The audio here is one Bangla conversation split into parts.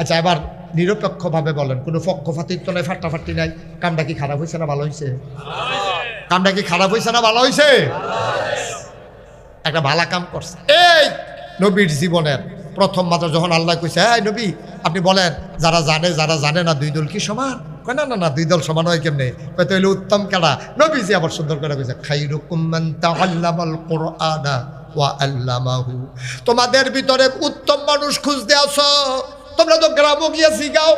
আচ্ছা এবার নিরপেক্ষভাবে বলেন, কোনো তো নাই, ফাটাফাটি নাই। কামটা কি খারাপ হয়েছে না ভালো হয়েছে? কামটা কি খারাপ হয়েছে না ভালো হয়েছে? একটা ভালা কাম করছে। এই নবীর জীবনের প্রথম মাত্র যখন আল্লাহ কইছে, এই নবী, আপনি বলেন, যারা জানে যারা জানে না, দুই দল কি সমান? কয়, না না না, দুই দল সমান হয় কেমনে? কয় তো উত্তম কেডা? নবীজি আবার সুন্দর করে কইছে, খাইরুকুম মান তাআল্লামাল কুরআনা ওয়া আল্লামাহু। তোমাদের ভিতরে উত্তম মানুষ খুঁজতে আসো। তোমরা তো গ্রামও গিয়ে শিখাও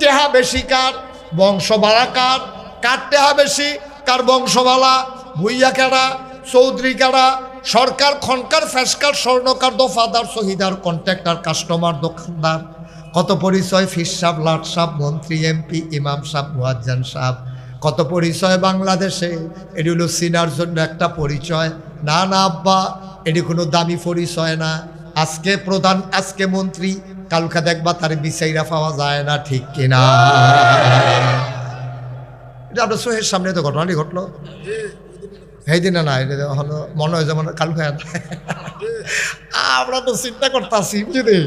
টেহা বেশি কার? বংশ বাড়া কার? কার টেহা বেশি? কার বংশবালা? ভুইয়া কেডা? চৌধুরী কেডা? সরকার খনকার, ফ্যাসকার, স্বর্ণকার, দফাদার শহীদার কন্ট্রাক্টর, কাস্টমার, দোকানদার। কত পরিচয়? ফির সাহ লাট সাহ মন্ত্রী, এমপি, ইমাম সাহ মুয়াজ্জান সাহ কত পরিচয় বাংলাদেশে? এটি হলো সিনার জন্য একটা পরিচয়। না না আব্বা এটি কোনো দামি পরিচয় না। আজকে প্রধান, আজকে মন্ত্রী, কালকা দেখবা তার বিচাইরা পাওয়া যায় না, ঠিক কিনা? এটা আপনার সোহের সামনে তো ঘটনাটি ঘটলো। সেই দিনে না, এটা হলো, মনে হয় যেমন কালু খায় আমরা তো চিন্তা করতেছি, বুঝলি?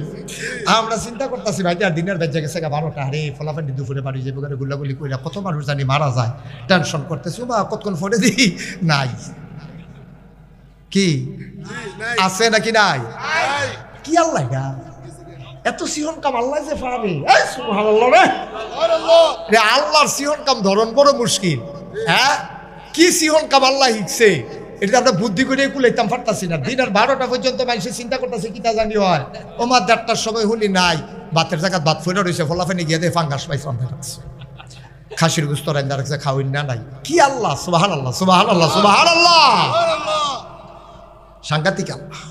আমরা চিন্তা করতেছি ভাই আর দিনের বেজে গেছে বারোটা। আরে ফলাফান্ডি দুপুরে বাড়ি যাব গুল্লাগুলি কইরা কত মানুষ জানি মারা যায়। টেনশন করতেছি বা কতক্ষণ ফোনে দিই নাই। কি? আছে নাকি নাই? কি আল্লাহ? এত সিহন কাম আল্লাহ যে পাবে। রে। আল্লাহর সিহন কাম ধরন বড় মুশকিল। হ্যাঁ? কি সিহন কাম আল্লাহ হিকছে? এটা আমরা বুদ্ধি করে কুলাইতাম পারতাছি না। দিন আর বারোটা পর্যন্ত মানুষের চিন্তা করতেছে কি তা জানি হয়। ওমার দেড়টার সময় হলি নাই। বাতের জায়গা বাত ফুটে রয়েছে ফলাফেনি গিয়ে দিয়ে ফাঙ্গাস পাইছে অন্ধে রাখছে খাসির গুস্ত রান্দা রাখছে খাওয়াই না নাই। কি আল্লাহ সুবাহান আল্লাহ সুবাহান আল্লাহ সুবাহান আল্লাহ সাংঘাতিক আল্লাহ।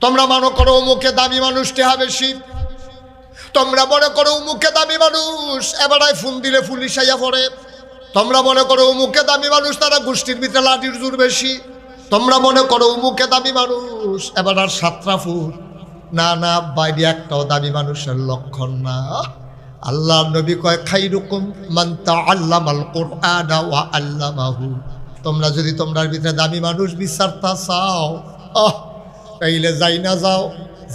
তোমরা মনে করো অমুকে দামি মানুষ টেহা বেশি। তোমরা মনে করো উমুকে দামি মানুষ এবারায় ফোন দিলে পুলিশ আইয়া পড়ে। তোমরা মনে করো উমুকে দামি মানুষ তারা গোষ্ঠীর ভিতরে লাঠির জোর বেশি। তোমরা মনে করো উমুকে দামি মানুষ এবার আর সাতটা ফুট। না না বাইরে একটাও দামি মানুষের লক্ষণ না। আল্লাহ নবী কয় খাই রকম মান্তা আল্লাহ মাল কোরআন ওয়া আল্লামাহু। তোমরা যদি তোমরার ভিতরে দামি মানুষ বিচারতা চাও তাইলে যাই না যাও।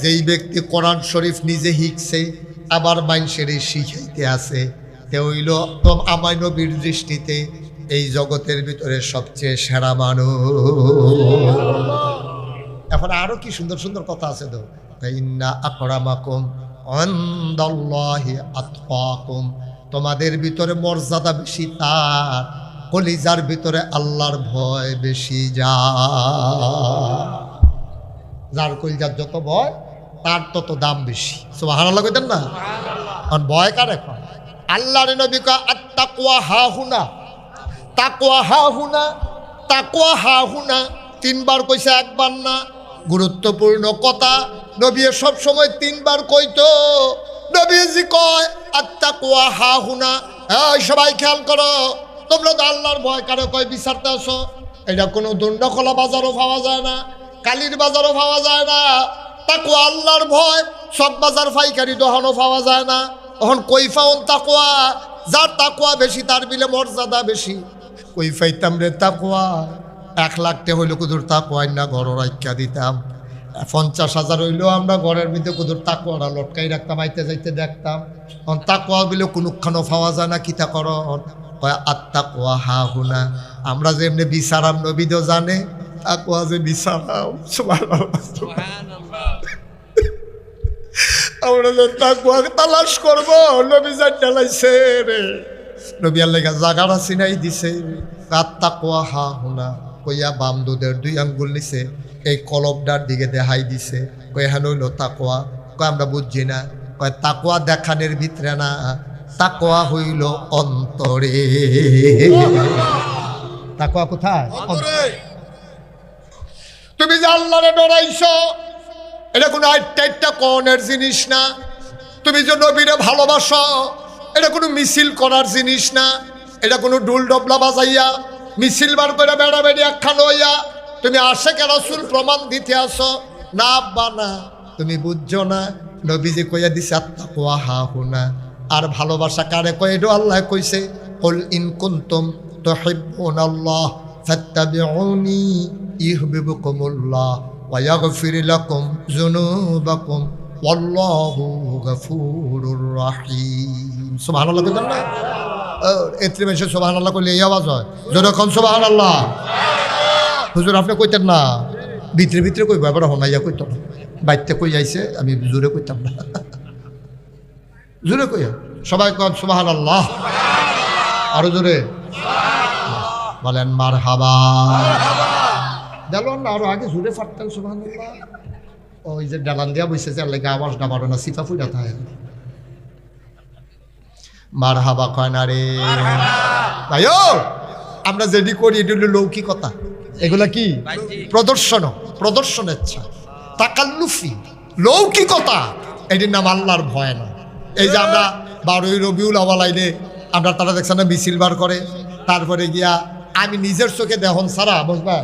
যেই ব্যক্তি কোরআন শরীফ নিজে শিখছে, আবার মানুষের শিখাইতে আছে। তে হইল তো আমার নবীর দৃষ্টিতে এই জগতের ভিতরে সবচেয়ে সেরা মানুষ। এখন আরও কি সুন্দর সুন্দর কথা আছে তো? ইন্না আকরামাকুম অন্দাল্লাহি আতকাকুম তোমাদের ভিতরে মর্যাদা বেশি তার। কলিজার ভিতরে আল্লাহর ভয় বেশি যা যার কলিজার যত ভয় তার তত দাম বেশি। সুবাহান আল্লাহ কইতেন না? কারণ ভয় কার এখন? আল্লাহর নবী কয় আত্তাকুয়া হা হুনা তাকুয়া হা হুনা তাকুয়া হা হুনা তিনবার কইছে একবার না। গুরুত্বপূর্ণ কথা। নবী সব সময় তিনবার কইতো। নবীজি কয় আত্তাকুয়া হা হুনা সবাই খেয়াল করো। তোমরা তো আল্লাহর ভয় কারও কয় বিচারতে আসো এটা কোনো দণ্ডখোলা বাজারও পাওয়া যায় না, কালির বাজারও পাওয়া যায় না তাকুয়া আল্লাহর ভয়, সব বাজার ফাইকারি দোকানও পাওয়া যায় না। তখন কই ফাউন তাকুয়া যার তাকুয়া বেশি তার বিলে মর্যাদা বেশি। কই ফাইতাম রে তাকুয়া এক লাখটে হইল কুদুর তাকুয়াই না ঘর রাইকা দিতাম। পঞ্চাশ হাজার হইলেও আমরা ঘরের ভিতরে কুদুর তাকুয়ারা লটকাই রাখতাম, আইতে যাইতে দেখতাম। তখন তাকুয়া বিলে কোনোখানো পাওয়া যায় না, কিতা কর কয় আত্মা কোয়া হা হুনা। আমরা যে এমনি বিচারাম নবীদও জানে তাকুয়া যে বিচারাম সুবহানাল্লাহ। আমরা যে তাকুয়া তালাশ করব নবী জান ডালাইছে রে। নবী আল্লাহ জাগারা চিনাই দিছে। আত্মা কোয়া হা হুনা। কইয়া বাম দুধের দুই আঙ্গুল নিছে এই কলবটার দিকে দেখাই দিছে। কই হ্যাঁ হইল তাকুয়া। কয় আমরা বুঝছি না। কয় তাকুয়া দেখানের ভিতরে না। তাকুয়া হইল অন্তরে। তাকুয়া কোথায়। তুমি যে আল্লাহরে ডরাইছো এটা কোনো আটটা কনের জিনিস না। তুমি যে নবীরে ভালোবাসো এটা কোনো মিছিল করার জিনিস না। এটা কোনো ডুল ডবলা বাজাইয়া মিছিল বার করে বেড়া বেড়ি একখান হইয়া তুমি আসে রাসুল প্রমাণ দিতে আসো। না আব্বা না। তুমি বুঝছ না নবীজি কইয়া দিছে আত্মা কোয়া হা হুনা আর ভালোবাসা কারে কয়? এটা আল্লাহ কইছে, কল ইন কুন্তুম তুহিব্বুন আল্লাহ, ফাত্তাবিউনি ইহবিবুকুমুল্লাহ ওয়া ইয়াগফির লাকুম যুনুবাকুম, ওয়াল্লাহু গফুরুর রাহিম। সুবহানাল্লাহ কইতাম না? এত্রি মেশে সুবহানাল্লাহ কইলে এই আওয়াজ হয়। যখন সুবহানাল্লাহ। হুজুর, আপনি কইতেন না? ভিতরে ভিতরে কইব এবার হনাইয়া কইতো না। বাইতে কই আইছে, আমি জোরে কইতাম না। জোরে কইয়া। সবাই কন, সুবহানাল্লাহ। আরও জোরে। বলেন মার হাবা দেলোয়ার না, আরও আগে জোরে ফাটতেন ওই যে ডালান দিয়া বসে যে লেগে আওয়াজ না বাড়ো না, সিফা ফুটা থাকে মার হাবা কয় না রে। ভাইও আমরা যেটি করি, এটি হলো লৌকিকতা। এগুলা কি? প্রদর্শন প্রদর্শন ইচ্ছা। তাকাল্লুফি, লৌকিকতা। এটির নাম আল্লাহর ভয় না। এই যে আমরা বারোই রবিউল আওয়ালাইলে আমরা তারা দেখছেন না, মিছিল বার করে। তারপরে গিয়া আমি নিজের চোখে দেখুন সারা বুঝবা?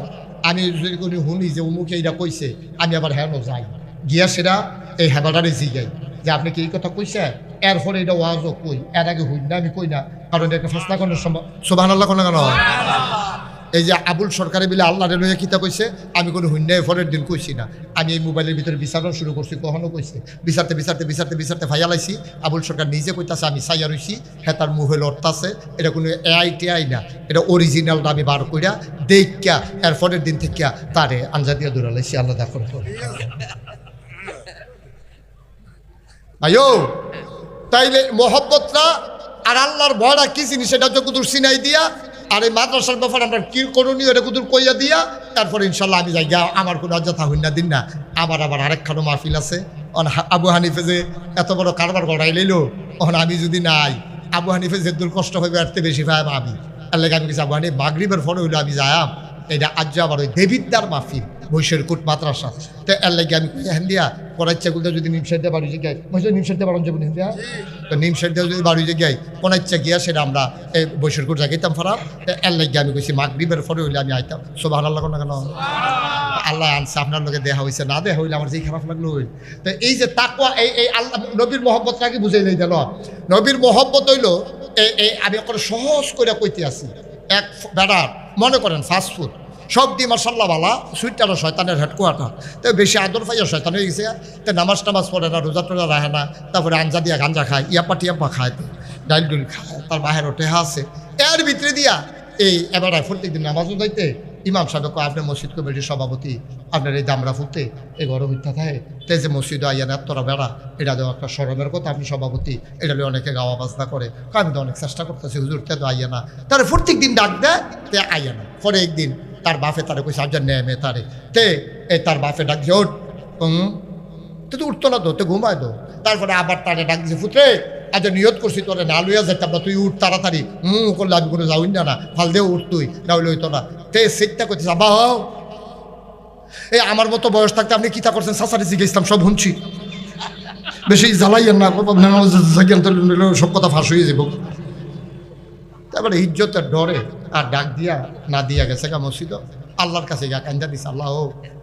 আমি যদি কোনো শুনি যে উমুকে এইটা কইছে, আমি আবার হ্যাঁ যাই। গিয়া সেটা এই হেবাটারে জিগাই যে আপনি কি এই কথা কইছে? এরপরে এটা ওয়াজও কই। এর আগে হই না, আমি কই না। কারণ এটা ফাঁসলা সম্ভব সোভান আল্লাহ কোনো কেন? এই যে আবুল সরকারি বিলে আল্লাহ লইয়া কিতা কইছে? আমি কোনো হুন্যায় ফলের দিন কইছি না। আমি এই মোবাইলের ভিতরে বিচারও শুরু করছি, কখনো কইছে। বিচারতে বিচারতে বিচারতে বিচারতে ফাইয়া লাইছি। আবুল সরকার নিজে কইতাছে, আমি সাইয়া রইছি। হ্যাঁ তার মুহে লড়তাছে। এটা কোনো এআই টিআই না। এটা অরিজিনালটা আমি বার কইরা দেখা এর ফলের দিন থেকে তারে আঞ্জা দিয়ে দৌড়া লাইছি। আল্লাহ আয়ো তাইলে মোহব্বতটা আর আল্লাহর ভয়টা কি জিনিস? সেটা যকুদুর সিনাই দিয়া আর এই মাদ্রাসার ব্যাপারে আমরা কি করণীয় এটা কুদুর কইয়া দিয়া, তারপরে ইনশাল্লাহ আমি যাই গিয়া আমার কোনো অযথা হইন না দিন না। আমার আবার আরেকখানো মাহফিল আছে। অন আবু হানিফে যে এত বড় কারবার গড়াই লইল, অন আমি যদি নাই, আবু হানিফে যে দূর কষ্ট হইবে তে বেশি পাই আমি। আল্লাহ আমি কিছু আবু হানিফ, মাগরিবের ফলে হইল আমি যায়াম এটা আজ আবার ওই দেবিদ্যার মাহফিল বৈশের কুট মাদ্রাসা। তো এর লাগে আমি হ্যান দিয়া পড়াইচ্ছা গুলো যদি নিম সাইডে বাড়ি যে গাই বৈশের নিম সাইডে বাড়ন যাব দিয়া? তো নিম সাইডে যদি বাড়ি যে গাই পড়াইচ্ছা গিয়া সেটা আমরা এই বৈশের কুট জাগাইতাম ফারা এর লাগে আমি কইছি, মাগরিবের পরে হইলে আমি আইতাম। সব ভালো লাগো না কেন? আল্লাহ আনছে, আপনার লোকে দেহা হয়েছে না দেহা হইলে আমার যেই খারাপ লাগল হইল তো এই যে তাকুয়া এই এই আল্লাহ, নবীর মহব্বত মহব্বতটাকে বুঝাই নেই দিল নবীর মহব্বত হইল এই আমি এখন সহজ করে কইতে আছি এক বেড়ার, মনে করেন ফাস্ট ফুড সব দিয়ে মার্শাল্লাহ বালা সুইটারও শয়তানের হেডকোয়ার্টার তো বেশি আদর পাইয়া শয়তান হয়ে গেছে তো নামাজ টামাজ পড়ে না, রোজা টোজা রাখে না, তারপরে আঞ্জা দিয়া গাঞ্জা খায় ইয়াপা টিয়াপা খায়, ডাইল ডুল খায়, তার বাহের ওঠে আছে। এর ভিতরে দিয়া এই এবার প্রত্যেক দিন নামাজও যাইতে ইমাম সাহেব কয়, আপনি মসজিদ কমিটির সভাপতি, আপনার এই দামরা ফুটতে এই গরম মিথ্যা থাকে, তে যে মসজিদ আইয়ান এতটা বেড়া, এটা তো একটা স্মরণের কথা, আপনি সভাপতি, এটা নিয়ে অনেকে গাওয়া বাজনা করে আমি তো অনেক চেষ্টা করতেছি, হুজুর তে তো আইয়া না। তার প্রত্যেক দিন ডাক দেয়, তে আইয়া না। পরে একদিন তার বাপে তারে কইছে আজ নেমে তারে তে এ তার বাপে ডাক দিয়ে, ওঠ। হুম তো উঠতো না তো তো ঘুমায় তো। তারপরে আবার তারে ডাক দিছে ফুটরে আজ নিয়ত করছি তোরে না লইয়া যাইতাম না তুই উঠ তাড়াতাড়ি। হুম করলে আমি কোনো যাউন না ফাল দেও উঠ তুই, না হইলে হইতো না। তে সেটটা করছিস আবা হও। এই আমার মতো বয়স থাকতে আপনি কিতা করছেন? সাসারি জিজ্ঞেসলাম সব শুনছি। বেশি জ্বালাইয়েন না সব কথা ফাঁস হয়ে যাব তারপরে ইজ্জতের ডরে আর ডাক দিয়া না দিয়া গেছে গা মসজিদ আল্লাহর কাছে গা কান্দা দিছে, আল্লাহ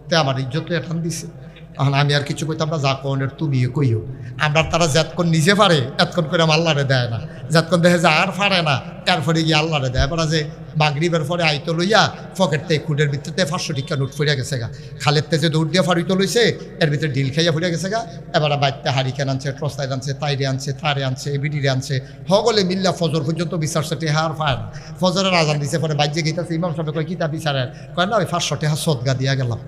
তে আমার ইজ্জত এঠান দিছে। এখন আমি আর কিছু কইতাম না যা কনের তুমি কইও। আমরা তারা যতক্ষণ নিজে পারে, এতক্ষণ করে আমার আল্লাহরে দেয় না। যতক্ষণ দেখে যে আর পারে না তারপরে গিয়ে আল্লাহরে দেয়। এবার যে মাগরিবের পরে আইতো লইয়া পকেট থেকে খুঁটের ভিতরে পাঁচশো টিকা নোট ফুরিয়া গেছে গা। খালের তেজে দৌড় দিয়ে ফাড়িতো লইছে, এর ভিতরে ডিল খাইয়া ফুরিয়া গেছে গা। এবার বাড়িতে হারিকেন আনছে ট্রসাইড আনছে, তাইরে আনছে, তারে আনছে বিডিরে আনছে। সকলে মিল্লা ফজর পর্যন্ত বিচার বিচারছে টেহার ফায়ার ফজরের আজান দিছে পরে বাইজে গেইতাছে, ইমাম সাহেব কয়, কিতা বিচারের? কয়, না, ওই পাঁচশো টেহা সদগা দিয়া গেলাম।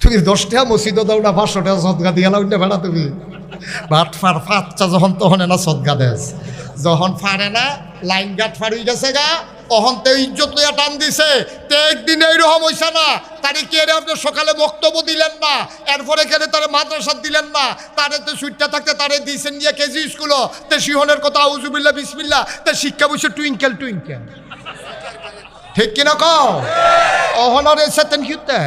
তুমি দশ টাকা মসজিদ দাও না টাকা সদগা দিয়ে লাউ ভেড়া তুমি। ভাত ফার ফাচ্চা যখন তখন না সদগা দেস। যখন ফারে না লাইন গাট ফাড়ি গেছে গা অহন তে ইজ্জত লইয়া টান দিছে। তে একদিন এইরকম হইছে না তারে কে রে আপনি সকালে বক্তব্য দিলেন না এরপরে কেন তারে মাদ্রাসা দিলেন না তারে তো সুইটটা থাকতে তারে দিয়েছেন নিয়ে কেজি স্কুল তে সিহনের কথা আউজুবিল্লা বিসমিল্লা তে শিক্ষা বসে টুইঙ্কেল টুইঙ্কেল। ঠিক কিনা কও? অহন আর এসে তেন কিউতে?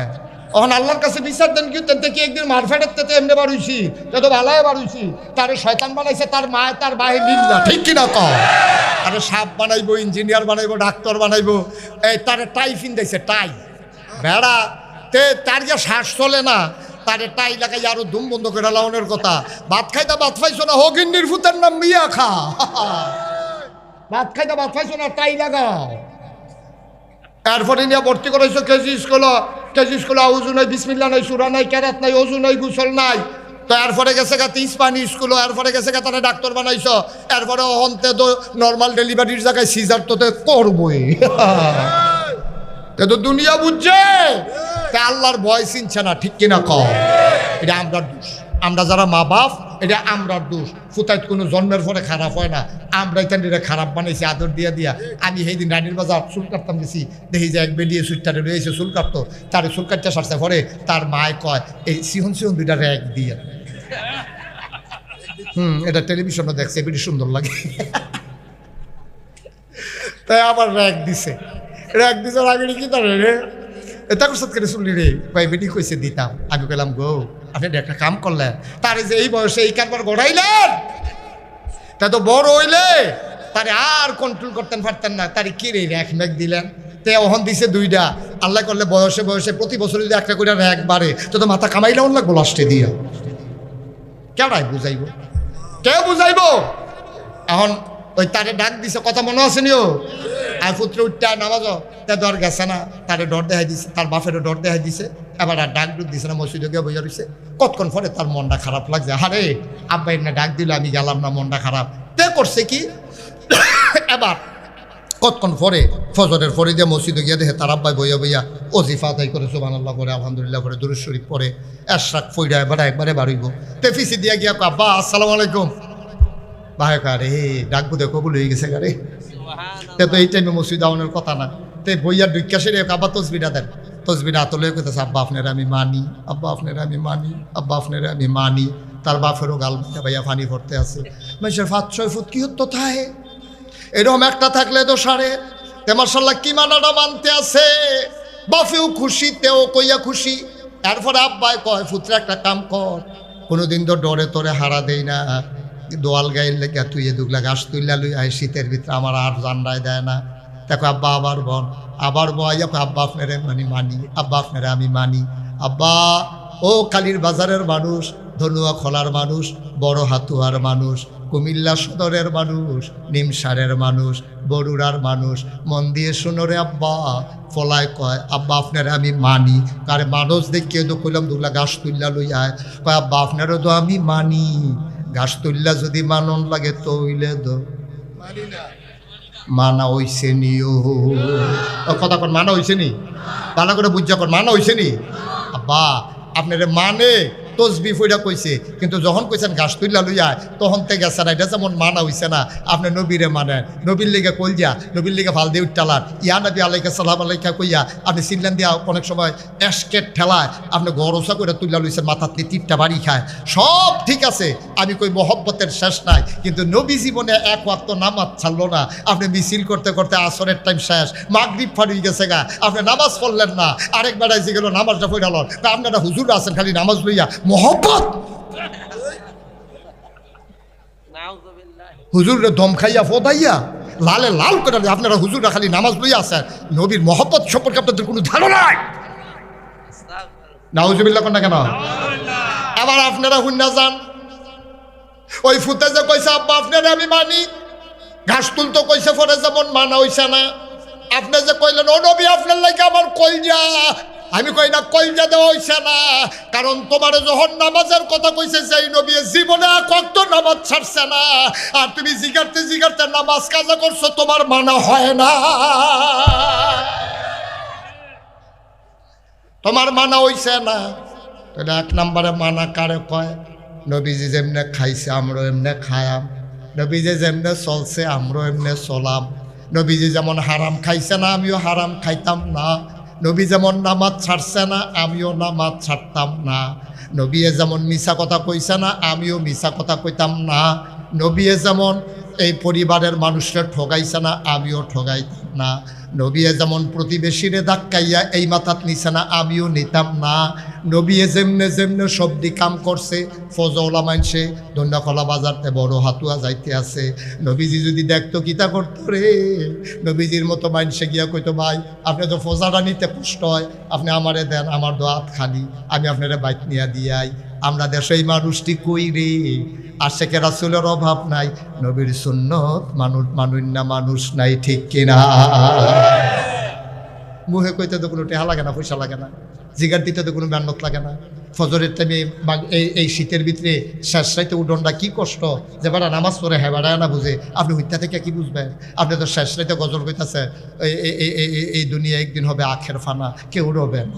অহন আল্লাহর কাছে বিচার দেন কি? তেন থেকে একদিন মারফেটের তেতে এমনি বাড়ুইছি? যত ভালাই বাড়ুইছি, তারে শয়তান বানাইছে, তার মা, তার বাহে নিল্লা ঠিক কিনা কও? আরে সাপ বানাইবো, ইঞ্জিনিয়ার বানাইবো, ডাক্তার বানাইবো, এই তারে টাই ফিন্দাইছে টাই। ভেড়া, তে তার যে শ্বাস চলে না, তারে টাই লাগাই আরও দুম বন্ধ করে লাউনের কথা। ভাত খাইতা ভাত পাইছো না হগিন্নির ফুতের নাম মিয়া খা। ভাত খাইতা ভাত পাইছো না, টাই লাগাও। এরপরে নিয়ে ভর্তি করেছ কেজি স্কুল কেজি স্কুল উজু নাই, বিসমিল্লা নাই, সুরা নাই ক্যারাত নাই, অজু নাই, গুসল নাই। তো এরপরে গেছে গা ইস্পানি স্কুল, এরপরে গেছে গা তারা ডাক্তার বানাইছ। এরপরে অন্তে তো নর্মাল ডেলিভারির জায়গায় সিজার তো করবই। তো দুনিয়া বুঝছে? তা আল্লাহর ভয় চিনছে না, ঠিক কিনা কম এটা আমরা দোষ। আমরা যারা মা বাপ, এটা আমরা দোষ। ফুতাইত কোনো জন্মের পরে খারাপ হয় না। আমরা এটা খারাপ বানাইছি, আদর দিয়া দিয়া। আমি সেই দিন রানীর বাজার চুল কাটতাম গেছি। দেখি যে এক বেলিয়ে সুইটারে রয়েছে, চুল কাটতো। তার চুল কাটতে সারছে পরে তার মায় কয়, এই সিহন সিহন দুইটা র্যাক দিয়ে। হুম, এটা টেলিভিশনে দেখছে, বেশি সুন্দর লাগে। তাই আবার র্যাক দিছে। র্যাক দিছে আগে কি তার এটা করছত কেটে শুনলি রে? ভাই বেটি কইছে, দিতাম। আমি কইলাম গো আপনি একটা কাম করলেন। তারে যে এই বয়সে এই কারবার গড়াইলেন, তা তো বড় হইলে, তারে আর কন্ট্রোল করতেন পারতেন না। তারে কি রে, র্যাক ম্যাক দিলেন? তে ওহন দিছে দুইটা। আল্লাহ করলে বয়সে বয়সে প্রতি বছর যদি একটা করে র্যাক বাড়ে, তো তো মাথা কামাইলেও লাগবো লাস্টে দিয়া। কেডাই বুঝাইব? কে বুঝাইব? এখন ওই তারে ডাক দিছে, কথা মনে আছে নিও? আর পুত্র উঠতে নামাজ তে ডর গেছে না। তারে ডর দেখাই দিছে, তার বাপেরও ডর দেখাই দিছে। এবার আর ডাক ডুক দিছে না, মসজিদে গিয়ে বইয়া রয়েছে কতক্ষণ পরে তার মনটা খারাপ লাগছে। হারে আব্বাই না ডাক দিল, আমি গেলাম না, মনটা খারাপ। তে করছে কি? এবার কতক্ষণ পরে ফজরের পরে যে মসজিদে গিয়ে দেখে তার আব্বাই বইয়া বইয়া অজিফা তাই করে সুবান আল্লাহ করে, আলহামদুলিল্লাহ করে দুরুজ শরীফ পরে এশরাক ফইরা এবার একবারে বাড়িব তে ফিসি দিয়া গিয়া আব্বা, আসসালামু আলাইকুম। ভাই কারে ডাকবো দেখো বলে হয়ে গেছে গারে তে এই টাইমে মসজিদ আউনের কথা না। তে বইয়ার দুইকা সেরে আবার তসবিটা দেন। তসবিটা আতলে কইতেছে, আব্বা, আপনার আমি মানি, আব্বা, আপনার আমি মানি, আব্বা, আপনার আমি মানি। তার বাপেরও গাল ভাইয়া পানি ভরতে আছে। মানুষের পাঁচ ছয় ফুট কি হতো থাহে এরকম একটা থাকলে তো সারে। তে মার্শাল্লাহ কি মানাটা মানতে আছে? বাফেও খুশি, তেও কইয়া খুশি। এরপরে আব্বাই কয়, ফুত্রে একটা কাম কর, কোনোদিন তো ডরে তোরে হারা দেই না। দোয়াল গাইল লেগে তুই দুগলা গাছ তুইলা লই আয়, শীতের ভিতরে আমার আর জান্ডায় দেয় না। দেখো আব্বা আবার বল আবার বয় আব্বা, আপনারে মানি মানি, আব্বা, আপনারে আমি মানি। আব্বা, ও কালীর বাজারের মানুষ, ধনুয়া খোলার মানুষ, বড় হাতুয়ার মানুষ, কুমিল্লা সদরের মানুষ, নিমসারের মানুষ, বরুড়ার মানুষ। মন দিয়ে শুনো রে আব্বা, ফলায় কয়, আব্বা, আপনার আমি মানি। কারে মানুষ দেখিয়ে তো কইলাম, দুগলা গাছ তুললা লই আয়। কয়, আব্বা, আপনারও তো আমি মানি। গাছ তুললা যদি মানন লাগে তৈলে মানা হইছে নি ও। কথা কর মানা হইছে নি? ভালো করে বুঝা কর মানা হইছে নি? আব্বা, আপনার মানে তসবি ফইরা কইছে। কিন্তু যখন কইছেন ঘাস তুইলা লইয়া, তখন তে গেছে এটা যেমন মানা হইছে না, আপনি নবীরে মানে নবীর লিগে কইলজা নবীর লিগে ভালো দিয়ে উঠটালার ইয়া নবী আলাইকা সালাম আলাইকা কইয়া, আপনি সিনলেন দিয়া অনেক সময় এসকেট ঠেলায়, আপনি গরসা করে তুইলা লইছেন, মাথার তীরটা বাড়ি খায়। সব ঠিক আছে, আমি কই মহব্বতের শেষ নাই, কিন্তু নবী জীবনে এক ওয়াক্ত নামাজ ছাড়লো না। আপনি মিছিল করতে করতে আসরের টাইম শেষ, মাগরিব ফাড়ি গেছে গা, আপনি নামাজ পড়লেন না। আরেক যে গেল, নামাজটা পড়াল তা আপনারা হুজুর আছেন, খালি নামাজ লইয়া মহব্বত। হুজুরে দম খাইয়া ফোদাইয়া লালে লাল করে আপনারা হুজুররা খালি নামাজ লইয়া আছেন। নবীর মহব্বত সম্পর্কে আপনাদের কোনো ধারণা নাই? নাউজুবিল্লাহ কোন না কেন? আবার আপনারা হুন্না যান। ওই ফুতে যে কইছে, আব্বা, আপনারা আমি মানি। ঘাস তুলতো কইছে পরে যেমন মানা হইছে না। আপনি যে কইলেন, ও নবী, আপনার লাগে আমার কইজা আমি কই না কইজা দেওয়া হইছে না। কারণ তোমার যখন নামাজের কথা কইছে সেই নবী জীবনে কত নামাজ ছাড়ছে না। আর তুমি জিগারতে জিগারতে নামাজ কাজা করছ, তোমার মানা হয় না। তোমার মানা হইছে না। তাহলে এক নম্বরে মানা কারে কয়? নবীজি যেমনে খাইছে আমরা এমনে খায়াম। নবীজি যেমনে চলছে আমরা এমনে চলাম। নবীজি যেমন হারাম খাইছে না, আমিও হারাম খাইতাম না। নবী যেমন নামাজ ছাড়ছে না, আমিও নামাজ ছাড়তাম না। নবীয়ে যেমন মিশা কথা কইছে না, আমিও মিশা কথা কইতাম না। নবীয়ে যেমন এই পরিবারের মানুষরা ঠগাইছে না, আমিও ঠগাইতাম না। নবীয়ে যেমন প্রতিবেশীরে ধাক্কাইয়া এই মাথাত নিছে না, আমিও নিতাম না। নবীয়ে যেমনে যেমনে সবদি কাম করছে ফজওলা মানছে ধন্যাখলা বাজারতে বড় হাতুয়া যাইতে আছে। নবীজি যদি দেখতো কিতা করতো রে? নবীজির মতো মানসে গিয়া কইতো, ভাই, আপনি তো ফজাটা নিতে কষ্ট হয়, আপনি আমারে দেন, আমার দো হাত খালি, আমি আপনারে বাইক নিয়ে দিয়াই। আমরা দেশে এই মানুষটি কই রে? আর আশেকে রাসুলের অভাব নাই, নবীর সুন্নত মানুষ মানুষ না মানুষ নাই, ঠিক কিনা মুহে কইতে তো কোনো টেহা লাগে না, পয়সা লাগে না, জিগার দিতে তো কোনো মেহনত লাগে না। ফজরের টাইমে এই এই শীতের ভিতরে শেষ রাইতে উডনটা কি কষ্ট? যে বেড়া নামাজ পড়ে হ্যাঁ না বুঝে, আপনি হইতা থেকে কি বুঝবেন? আপনি তো শেষ রাইতে গজল কইতাছে এই দুনিয়া একদিন হবে আখের ফানা, কেউ রবে না।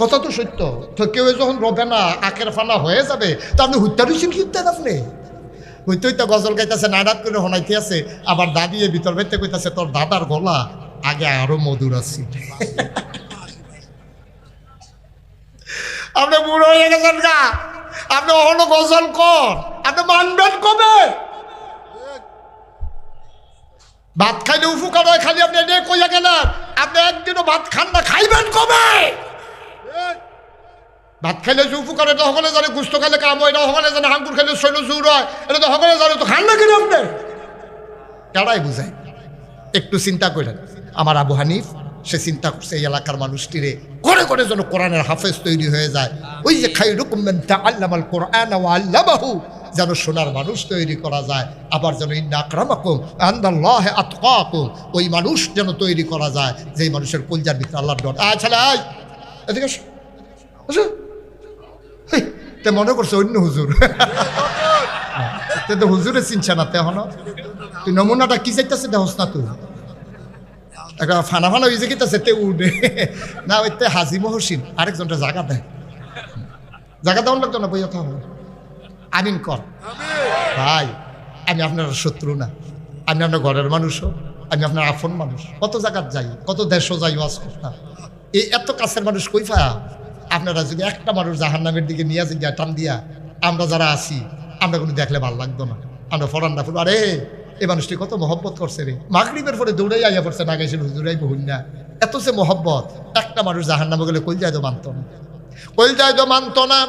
কথা তো সত্য। তো কেউ যখন রবে না আখের ফানা হয়ে যাবে। তো আপনি হত্যা রয়েছেন কি হত্যা আপনি? হইতে হইতে গজল গাইতেছে নানাত করে হনাইতে আছে, আবার দাদিয়ে ভিতর বেতে কইতাছে তোর দাদার গলা আগে আরও মধুর আছে আপনি বুড়ো হয়ে গেছেন গা। আপনি অহনো গজল কর আপনি মানবেন কবে? ভাত খাইলে উপকার হয় খালি আপনি এনে কইয়া গেলেন আপনি একদিনও ভাত খান না, খাইবেন কবে? ভাত খাইলে যে উপকার এটা সকলে জানে গুস্ত খাইলে কাম হয় এটা সকলে জানে হাঙ্গুর খাইলে শৈল জোর হয়। এটা তো সকলে জানে তো খান না কিনা আপনি বুঝাই একটু চিন্তা করেন আমার আবু হানিফ, সে চিন্তা করছে এই এলাকার মানুষটিরে করে করে যেন কোরআনের হাফেজ তৈরি হয়ে যায়। ওই যে খাই রকম আল্লামাল কোরআন ও আল্লাহু যেন সোনার মানুষ তৈরি করা যায়। আবার যেন ইন্না আক্রামাকুম আন্দাল্লাহ আতকাকুম ওই মানুষ যেন তৈরি করা যায়, যেই মানুষের কলজার ভিতরে আল্লাহর ডর আয় এদিকে আসো। তে মনে করছে অন্য হুজুর। তে হুজুরে চিনছে না তে হন। তুই নমুনাটা কি চাইতেছে দেহস না তুই। একটা ফানা ফানা হয়েছে কিতাছে তে উঠে না, ওই তে হাজি মহসিন, আরেকজনটা জায়গা দেয়। জায়গা দেওয়ার লাগতো না, বইয়া থাম আমিন কর। ভাই, আমি আপনার শত্রু না। আমি আপনার ঘরের মানুষও, আমি আপনার আফন মানুষ। কত জায়গার যাই, কত দেশও যাই ওয়াজ করতাম এই এত কাছের মানুষ কই পায়া? আপনারা যদি একটা মানুষ জাহান নামের দিকে নিয়ে যাই টান দিয়া, আমরা যারা আছি, আমরা কোনো দেখলে ভালো লাগতো না। আমরা ফরান না ফুল আরে এই মানুষটি কত মহব্বত করছে রে। মাগরিবের পরে দৌড়াই আইয়া পড়ছে না গেছিল হুজুরাই বহুন না। এত সে মহব্বত, একটা মানুষ জাহান নামে গেলে কই যায় তো মানত না। কই যায় তো মানত না।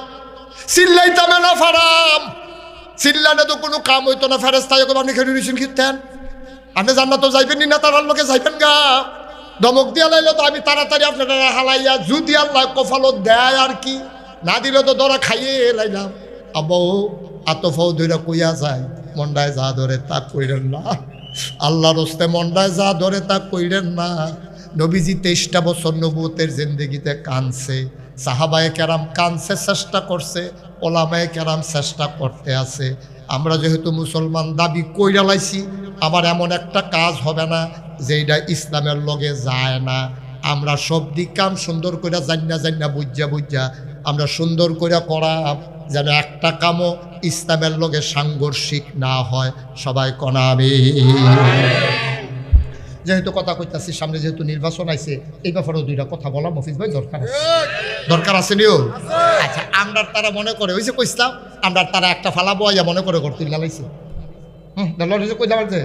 চিল্লাইতামে না ফারাম। চিল্লানে তো কোনো কাম হইতো না ফেরেস্তায় আপনি খেলে নিছেন কীর্তেন আপনি জান্নাত তো যাইবেন না, তার লোকে যাইবেন গা। দমক দিয়া লাইলে তো আমি তাড়াতাড়ি আপনারা হালাইয়া যদি আল্লাহ কফালত দেয় আর কি? না দিলে তো ধরা খাইয়ে লাইলাম। আবু আতফাও ধরে কইয়া যায়? মন্ডায় যা ধরে তা কইরেন না। আল্লাহ রস্তে মন্ডায় যা ধরে তা কইরেন না। নবীজি তেইশটা বছর নবুতের জিন্দগিতে কানছে সাহাবায়ে কেরাম কানছে চেষ্টা করছে। ওলামায়ে কেরাম চেষ্টা করতে আছে। আমরা যেহেতু মুসলমান, দাবি কইরা লাইছি আবার এমন একটা কাজ হবে না। যেটা ইসলামের লগে যায় না। আমরা সব দিক কাম সুন্দর করে জান্না জান্না বুঝা বুঝা আমরা সুন্দর করে করা যেন একটা কামও ইসলামের লগে সাংঘর্ষিক না হয়। সবাই কনাবে যেহেতু কথা কইতাছি সামনে যেহেতু নির্বাচন আইছে এই ব্যাপারেও দুইটা কথা বলা মফিজ ভাই দরকার আছে? দরকার আছে নিও? আচ্ছা আমরা তারা মনে করে ওই যে কইসলাম আমরা তারা একটা ফালা বয়া মনে করে ঘর তুলে যে কই যাবার যে?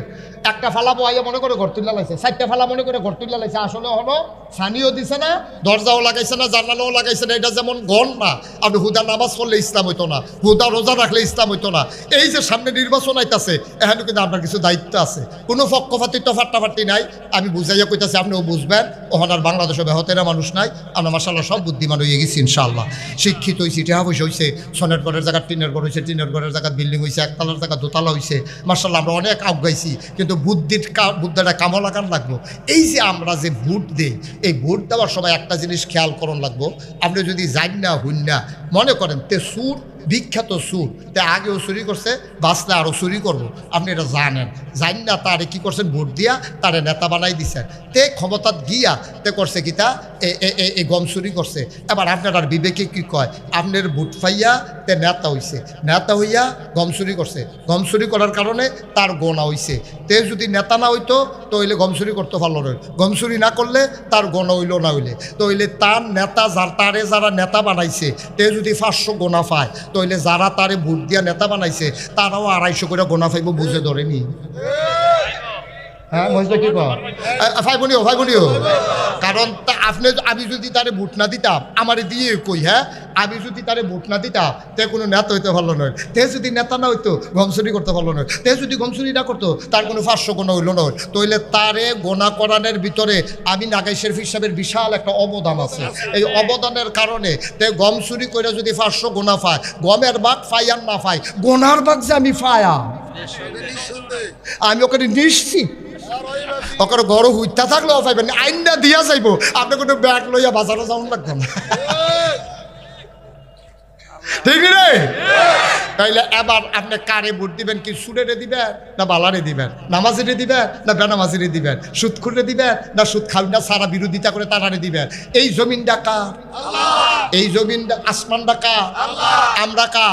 একটা ফালা বয়া মনে করে ঘর তুলে লাইছে, চারটা ফালা মনে করে ঘর তুলে লাইছে, আসলে হলো সানিও দিছে না, দরজাও লাগাইছে না, জানালাও লাগাইছে না, এটা যেমন গণ না, আপনি হুদা নামাজ পড়লে ইসলাম হইতো না, হুদা রোজা রাখলে ইসলাম হইতো না। এই যে সামনে নির্বাচন আইতাছে, এখানে কিন্তু আপনার কিছু দায়িত্ব আছে। কোনো পক্ষপাতি তো ফাট্টাফাট্টি নাই, আমি বুঝাইয়া কইতাছি, আপনিও বুঝবেন, ওখানে আর বাংলাদেশে বেহতেরা মানুষ নাই আমরা মাসাল্লাহ সব বুদ্ধিমান হয়ে গেছি ইনশাল্লাহ শিক্ষিত হয়েছি টেহা পয়সা হয়েছে সনের ঘরের জায়গা, টিনের ঘর হয়েছে টিনের ঘরের জায়গা, বিল্ডিং হয়েছে একতলার জায়গা, দোতলা হয়েছে মার্শাল্লাহ আমরা অনেক আগাইছি, কিন্তু বুদ্ধির বুদ্ধিটা কামো লাগান লাগবো। এই যে আমরা যে ভোট দিই এই ভোট দেওয়ার সময় একটা জিনিস খেয়াল করন লাগবো। আপনি যদি জান না হুন না মনে করেন, তে সুর বিখ্যাত সুর। তে আগেও চুরি করছে, বাঁচলে আরও চুরি করব। আপনি এটা জানেন। জান না তারে কি করছেন, ভোট দিয়া তারে নেতা বানাই দিছেন। তে ক্ষমতাত গিয়া তে করছে কি এ- এই গম চুরি করছে। এবার আপনার আর বিবেকে কি কয়? আপনার ভোট পাইয়া তে নেতা হইছে। নেতা হইয়া গম চুরি করছে। গম চুরি করার কারণে তার গোনা হইছে। তে যদি নেতা না হইতো তো হইলে গম চুরি করতে পারল না। গম চুরি না করলে তার গোনা হইল না হইলে। তো হইলে তার নেতা, যার তারে যারা নেতা বানাইছে, তে যদি পাঁচশো গোনা পায় তো হইলে যারা তারে ভোট দিয়া নেতা বানাইছে, তারাও আড়াইশো করে গোনা পাইব বুঝে ধরেনি। হ্যাঁ কি ভাই বোনিও ভাই বোনিও। কারণ তা আপনি আমি যদি তারে ভোট না দিতাম আমার দিয়ে কই হ্যাঁ? আমি যদি তারে ভোট না দিতাম তে কোনো নেতা হইতে ভালো নয় তে যদি নেতা না হইতো গমসুরি করতে ভালো নয় তে যদি গমসুরি না করতো তার কোনো পাঁচশো গোনা হইল নয় তইলে তারে গোনা করানের ভিতরে আমি নাগাই শেরফ হিসাবের বিশাল একটা অবদান আছে। এই অবদানের কারণে তে গম চুরি করে যদি পাঁচশো গোনা পায় গমের বাঘ ফাই আর না পাই গোনার বাঘ যে আমি ফায়া আমি ওখানে নিশ্চিত ওখানে গড় হুইতা থাকলেও পাইবেন আইনটা দিয়া চাইব। আপনি কোনো ব্যাগ লইয়া বাজারে যাওয়ান লাগবে না। ঠিক রে? তাইলে এবার আপনি কারে ভোট দিবেন? কি সুরেরে দিবেন? না বালারে দিবেন? নামাজিরে দিবেন? না বেনামাজিরে দিবেন? সুদ খুলে দিবেন? না সুদ খাবি না সারা বিরোধিতা করে তারারে দিবেন? এই জমিন ডাকা এই জমিন আসমান ডাকা আমরা কা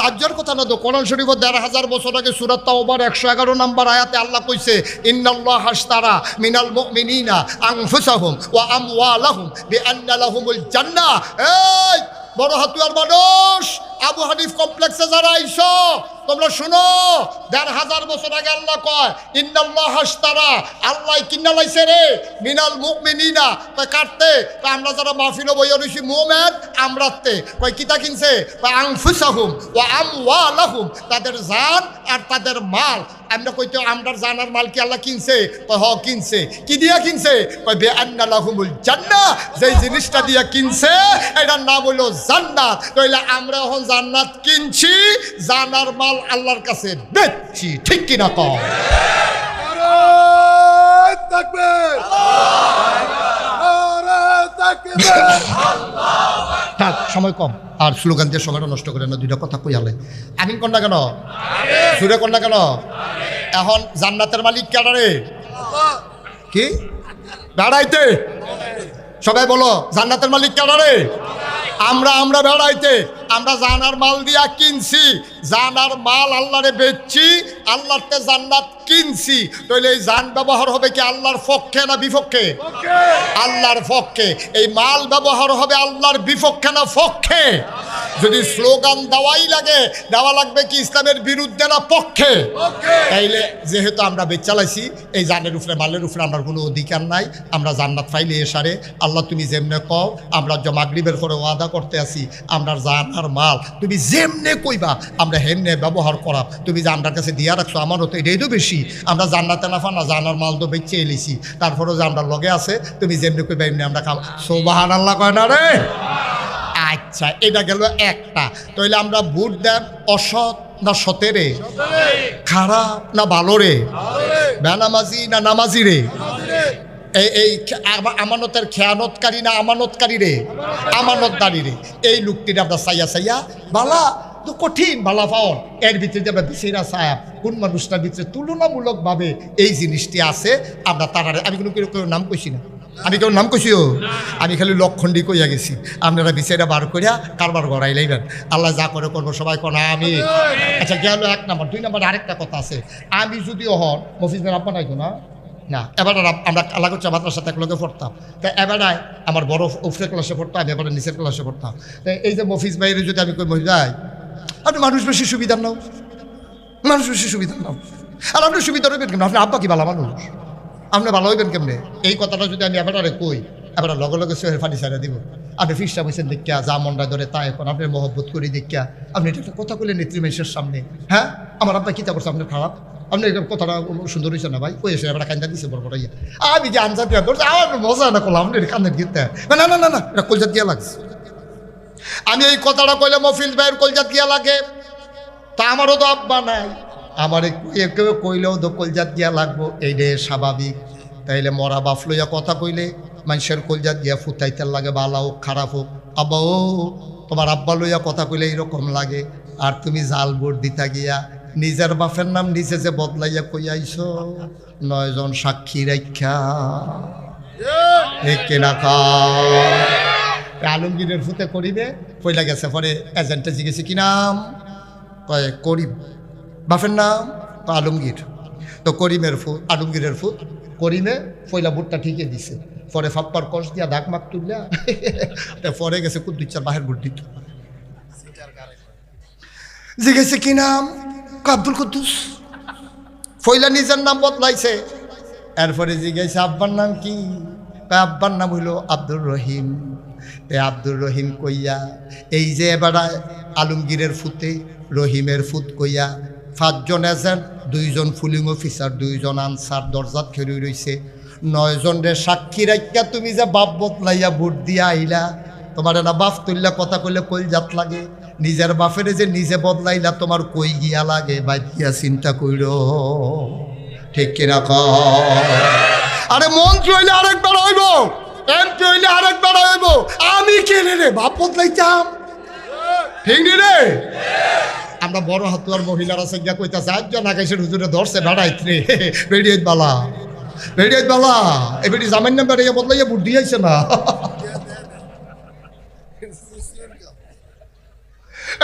রাজ্যের কথা না তো, কোরআন শরীফ দেড় হাজার বছর আগে সুরাত তাওবার একশো এগারো নম্বর আয়াতে আল্লাহ কইছে, ইন্নাল্লাহ হাসতারা মিনাল মুমিনিনা আনফুসাহুম ওয়া আমওয়ালাহুম বিআন্না এই বড় হাতুয়ার মানুষ আবু হানিফ কমপ্লেক্সে যারা আইছো তোমরা শুনো, দেড় হাজার বছর আগে আল্লাহ কয়, ইন্নাল্লাহ হাসতারা আল্লাহ কিন্না লাইছে রে, মিনাল মুমিনিনা। কয় কাটতে কয়, আমরা যারা মাহফিল বইয়া রইছি মুমেন আমরাতে কয়, কিতা কিনছে? কয়, আনফুসাহুম ওয়া আমওয়ালাহুম, তাদের জান আর তাদের মাল। আমরা কইতে আমরার জানার মাল কি আল্লাহ কিনছে? কয়, হ, কিনছে। কি দিয়া কিনছে? কয় বে আন্না লাহুমুল জান্নাহ, যেই জিনিসটা দিয়া কিনছে, এটার নাম হলো জান্নাত। তাইলে আমরা এখন জান্নাত কিনছি জানার মাল আল্লাহর কাছে বেচছি ঠিক কিনা কম থাক সময় কম। আর স্লোগান দিয়ে সময়টা নষ্ট করে না দুইটা কথা কই আলে? আমিন কন্যা কেন? সুরে কন্যা কেন? এখন জান্নাতের মালিক কেডারে কি? বেড়াইতে। সবাই বলো জান্নাতের মালিক কেডারে আমরা আমরা বেড়াইতে। আমরা জানার মাল দিয়া কিনছি জানার মাল আল্লাহরে বেচছি আল্লাহতে জান্নাত কিনছি। তাহলে এই জান ব্যবহার হবে কি আল্লাহর পক্ষে না বিপক্ষে? আল্লাহর পক্ষে। এই মাল ব্যবহার হবে আল্লাহর বিপক্ষে না পক্ষে? যদি স্লোগান দেওয়াই লাগে দেওয়া লাগবে কি ইসলামের বিরুদ্ধে না পক্ষে? তাইলে যেহেতু আমরা বেচালাইছি এই জানের উপরে মালের উপরে আমরা কোনো অধিকার নাই আমরা জান্নাত ফাইলে এসারে আল্লাহ তুমি যেমনে কও আমরা মাগরিবের পরে ওয়াদা করতে আসি আমরা জান আর মাল। তুমি যেমনে কইবা আমরা হেমনে ব্যবহার করা। তুমি যে আমার কাছে দিয়া রাখছো আমারও তো এটাই তো বেশি। আমরা জান্নাতে না ফানা জানার মাল তো বেচে এলিছি। তারপরেও যে আমরা লগে আছে তুমি যেমনি কইবা এমনি আমরা খাম সোবাহান আল্লাহ কয় না রে? আচ্ছা এটা গেল একটা। তাইলে আমরা ভোট দেন অসৎ না সতেরে? খারাপ না ভালো রে। বেনামাজি না নামাজি রে? এই এই আমা- আমানতের খেয়ানতকারী না আমানতকারী রে? আমানতদারি রে। এই লোকটির আমরা সাইয়া সাইয়া বালা, তো কঠিন বালা পাওয়ার এর ভিতরে আমরা বিশেরা সাহেব, কোন মানুষটার ভিতরে তুলনামূলকভাবে এই জিনিসটি আছে, আমরা তারারে, আমি কোনো কেউ নাম কইছি না। আমি কেউ নাম কইছিও আমি খালি লক্ষণ্ডি কইয়া গেছি। আপনারা বিচারা বার করিয়া কারবার গড়াই লাইবেন। আল্লাহ যা করে করব, সবাই কোন আমি আচ্ছা গেল এক নম্বর। দুই নম্বর আরেকটা কথা আছে। আমি যদিও হন, মফিজ আব্বা নাই না? না, এবার আমরা করছি মাদ্রার সাথে একলগে পড়তাম। তা এবারায় আমার বড় উপরে ক্লাসে পড়তাম এবারে নিচের ক্লাসে পড়তাম। তা এই যে মফিজ বাইরে যদি আমি কই মহিলা আপনি মানুষ বেশি সুবিধার নাও। মানুষ বেশি সুবিধার নাও। আর আপনি সুবিধা রইবেন কেমন? আপনি আব্বা কি ভালো মানুষ? আপনি ভালো হইবেন কেমনে? এই কথাটা যদি আমি এবারে কই, এবার লগে লগে সোহের ফানি সাইরা দিব। আপনি ফিসটা বসেন দেখিয়া, যা মনটা ধরে তা এখন আপনি মহব্বত করি দেখিয়া, আপনি এটা একটা কথা বলে নেত্রী মেশের সামনে। হ্যাঁ? আমার আব্বা কিতা করছে আপনার খারাপ? আপনি কথাটা সুন্দর হয়েছে না ভাই? ওই এসে এবার কান্দা দিছে বড় বড় ইয়া। আমি যে আনসার দিয়া ধরছি, আমার মজা না করলাম, আপনি কান্দের গীতে না না না না এটা কলজাত দিয়া লাগছে। আমি এই কথাটা কইলে মফিল ভাইয়ের কলজাত গিয়া লাগে। তা আমারও তো আব্বা নাই। আমার কেউ কইলেও তো কলজাত গিয়া লাগবো এইটা স্বাভাবিক। তাইলে মরা বাপ লইয়া কথা কইলে, মানুষের কলজাত গিয়া ফুটাইতে লাগে, ভালো হোক, খারাপ হোক। আব্বা, ও, তোমার আব্বা লইয়া কথা কইলে এইরকম লাগে। আর তুমি জাল বোর্ড দিতা গিয়া নিজের বাপের নাম নিজে যে বদলাইয়া কই আইছো নয়জন সাক্ষী রাখা আলমগীরের ফুতে করিবে পয়লা গেছে পরে এজেন্টে জিজ্ঞেসে কি নাম? কয়, করিম। বাপের নাম? আলমগীর। তো করিমের ফুট আলমগীরের ফুত, করিমে পয়লা বুটটা ঠিকই দিছে। পরে ফাপ্পার কষ দিয়া দাগ মাক তুললা, তা পরে গেছে কুদ্দুচ্চার বাহের বুট দিত জিজ্ঞেসে কি নাম? আব্দুল কুদ্দুস। ফইলা নিজের নাম বদলাইছে। এরপরে জিজ্ঞাসা, আব্বার নাম কি? আব্বার নাম হইল আব্দুর রহিম। তে আব্দুর রহিম কইয়া, এই যে এবার আলমগীরের ফুতে, রহিমের ফুত কইয়া, পাঁচজন এজেন্ট, দুইজন ফুলিং অফিসার, দুইজন আনসার দরজাত খেয়ে রইছে। নয়জন রে সাক্ষী রাখিয়া তুমি যে বাপ বদলাইয়া ভোট দিয়া আইলা, তোমার না বাপ তুললা কথা কইলে কই জাত লাগে। নিজের বাপের যে নিজে বদলাইলা, তোমার কই গিয়া লাগে? বাদ গিয়া চিন্তা কইর। ঠিক কিনা কয় আরে মন্ত্রী হইলে আরেকবার হইব। এমপি হইলে আরেকবার হইব। আমি কেনে রে বাপ বদলাইতাম। রে? আমরা বড় হাতুয়ার মহিলারা সঙ্গে কইতাছে আজজন আকাশের হুজুরে ধরছে বেড়াইত রে। বেড়িয়ে বালা। বেড়িয়ে বালা। এ বেটি জামাই নাম বেড়াইয়া বদলাইয়া বুদ্ধি আইছে না।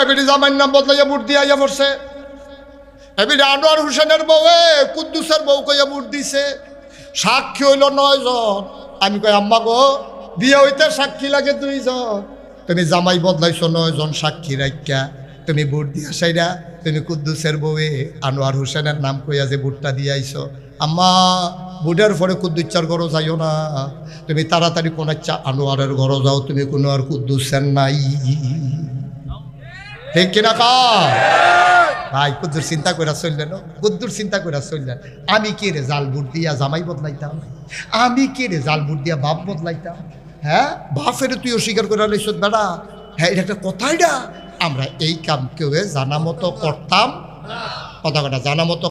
এ বেটি জামাই নাম বদলাইয়া বুদ্ধি আইয়া পড়ছে। এ বেটি আনোয়ার হোসেনের বউয়ে কুদ্দুসের বউ কইয়া বুট দিছে। সাক্ষী হইল নয় জন আমি কই, আম্মা গো, বিয়ে হইতে সাক্ষী লাগে দুইজন। তুমি জামাই বদলাইছো নয় জন সাক্ষী রাখিয়া তুমি বুট দিয়া সাইরা তুমি কুদ্দুসের বউয়ে আনোয়ার হোসেনের নাম কইয়া যে বুটটা দিয়ে আইছো। আম্মা, বুটের পরে কুদ্দুচ্চার ঘরও যাইও না। তুমি তাড়াতাড়ি কোন আনোয়ারের ঘরও যাও, তুমি কোনো আর কুদ্দুসের নাই। ঠিক কিনা কা? ভাই, কুদ্দুর চিন্তা করে চললেন কুদ্দুর চিন্তা করে চললেন আমি কে রে জাল বুট দিয়া জামাই বদলাইতাম? আমি কে রে জাল বুট দিয়া বাপ বদলাইতাম? হ্যাঁ? বাপের তুই অস্বীকার করে লাইছ বেড়া? হ্যাঁ এটা একটা কথাই আমরা এই কাম কেউ জানা মতো করতাম। কথা কথা জানা মতো